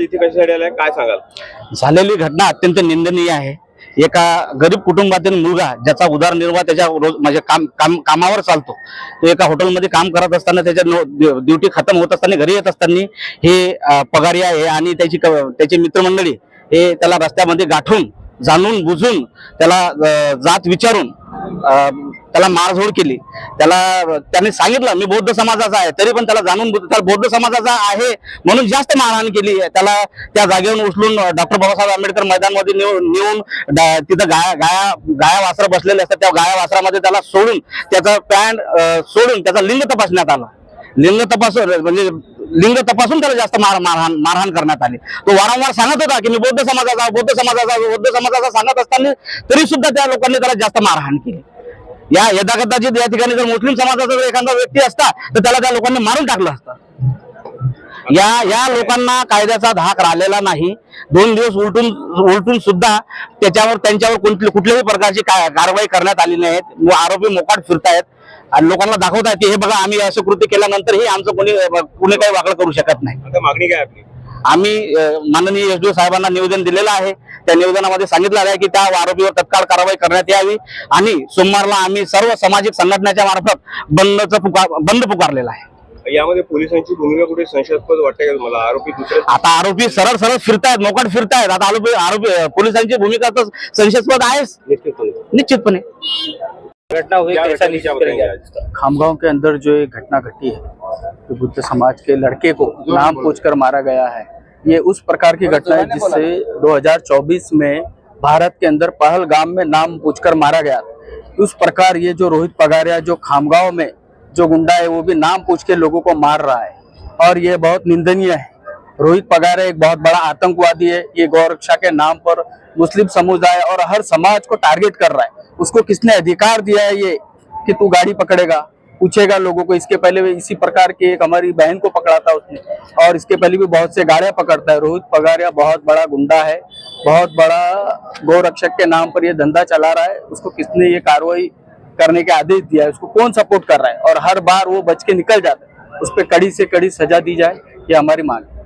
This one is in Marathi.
इथे कशासाठी आलाय काय सांगाल झालेली घटना अत्यंत निंदनीय आहे. एका गरीब कुटुंबातील मुलगा ज्याचा उदरनिर्वाह त्याच्या रोज म्हणजे काम काम कामावर चालतो. तो एका हॉटेलमध्ये काम करत असताना त्याच्या ड्युटी खतम होत असताना घरी येत असताना हे पगारी आहे आणि त्याची क- त्याची मित्रमंडळी हे त्याला रस्त्यामध्ये गाठून जाणून बुजून त्याला जात विचारून त्याला मारझोड केली. त्याला त्याने सांगितलं मी बौद्ध समाजाचा आहे तरी पण त्याला जाणून त्याला बौद्ध समाजाचा आहे म्हणून जास्त मारहाण केली त्याला त्या जागेवरून उचलून डॉक्टर बाबासाहेब आंबेडकर मैदानमध्ये नेऊन नेऊन तिथं गाया गाया गाया वासरं बसलेले असतात. त्या गाया वासरामध्ये त्याला सोडून त्याचा पॅन्ट सोडून त्याचा लिंग तपासण्यात आला. लिंग तपास म्हणजे लिंग तपासून त्याला जास्त मार मारहाण मारहाण करण्यात आली. तो वारंवार सांगत होता की मी बौद्ध समाजाचा बौद्ध समाजाचा बौद्ध समाजाचा सांगत असताना तरी सुद्धा त्या लोकांनी त्याला जास्त मारहाण केली. या यदा कदाचित या ठिकाणी जर मुस्लिम समाजाचा जर एखादा व्यक्ती असता तर त्याला त्या लोकांनी मारून टाकलं असतं. या या लोकांना कायद्याचा धाक राहिलेला नाही. दोन दिवस उलटून उलटून सुद्धा त्याच्यावर त्यांच्यावर कोणती कुठल्याही प्रकारची काय कारवाई करण्यात आली नाही व आरोपी मोकाट फिरतायत. आणि लोकांना दाखवतायत की हे बघा आम्ही असं कृती केल्यानंतरही आमचं कोणी कोणी काही वागळं करू शकत नाही. आता मागणी काय आपली? आम्ही माननीय एस डी साहेबांना निवेदन दिलेलं आहे. त्या निवेदनामध्ये सांगितलं आहे की त्या आरोपीवर तत्काळ कारवाई करण्यात यावी आणि सोमवारला आम्ही सर्व सामाजिक संघटनेच्या मार्फत बंदचं पुकार बंद पुकारलेला आहे. यामध्ये पोलिसांची भूमिका कुठे संशयास्पद वाटते का तुम्हाला? आरोपी दुसरे आता आरोपी सरळ सरळ फिरतायत मोकाट फिरतायत. आता आरोपी आरोपी पोलिसांची भूमिका तर संशयास्पद आहेच. निश्चितपणे. घटना हुई कैसा? खामगांव के अंदर जो एक घटना घटी है बुद्ध समाज के लड़के को नाम पूछकर मारा गया है। ये उस प्रकार की घटना है जिससे 2024 में भारत के अंदर पहलगाम में नाम पूछकर मारा गया। उस प्रकार ये जो रोहित पगारिया, जो खामगांव में जो गुंडा है, वो भी नाम पूछ के लोगों को मार रहा है। और ये बहुत निंदनीय है। रोहित पगारे एक बहुत बड़ा आतंकवादी है। ये गौरक्षा के नाम पर मुस्लिम समुदाय और हर समाज को टारगेट कर रहा है। उसको किसने अधिकार दिया है ये कि तू गाड़ी पकड़ेगा? पूछेगा लोगों को। इसके पहले भी इसी प्रकार की एक हमारी बहन को पकड़ा था उसने। और इसके पहले भी बहुत से गाड़ियाँ पकड़ता है। रोहित पगारिया बहुत बड़ा गुंडा है। बहुत बड़ा गौरक्षक के नाम पर ये धंधा चला रहा है। उसको किसने ये कार्रवाई करने के आदेश दिया है? उसको कौन सपोर्ट कर रहा है? और हर बार वो बच के निकल जाता है। उस पर कड़ी से कड़ी सजा दी जाए, ये हमारी मांग है।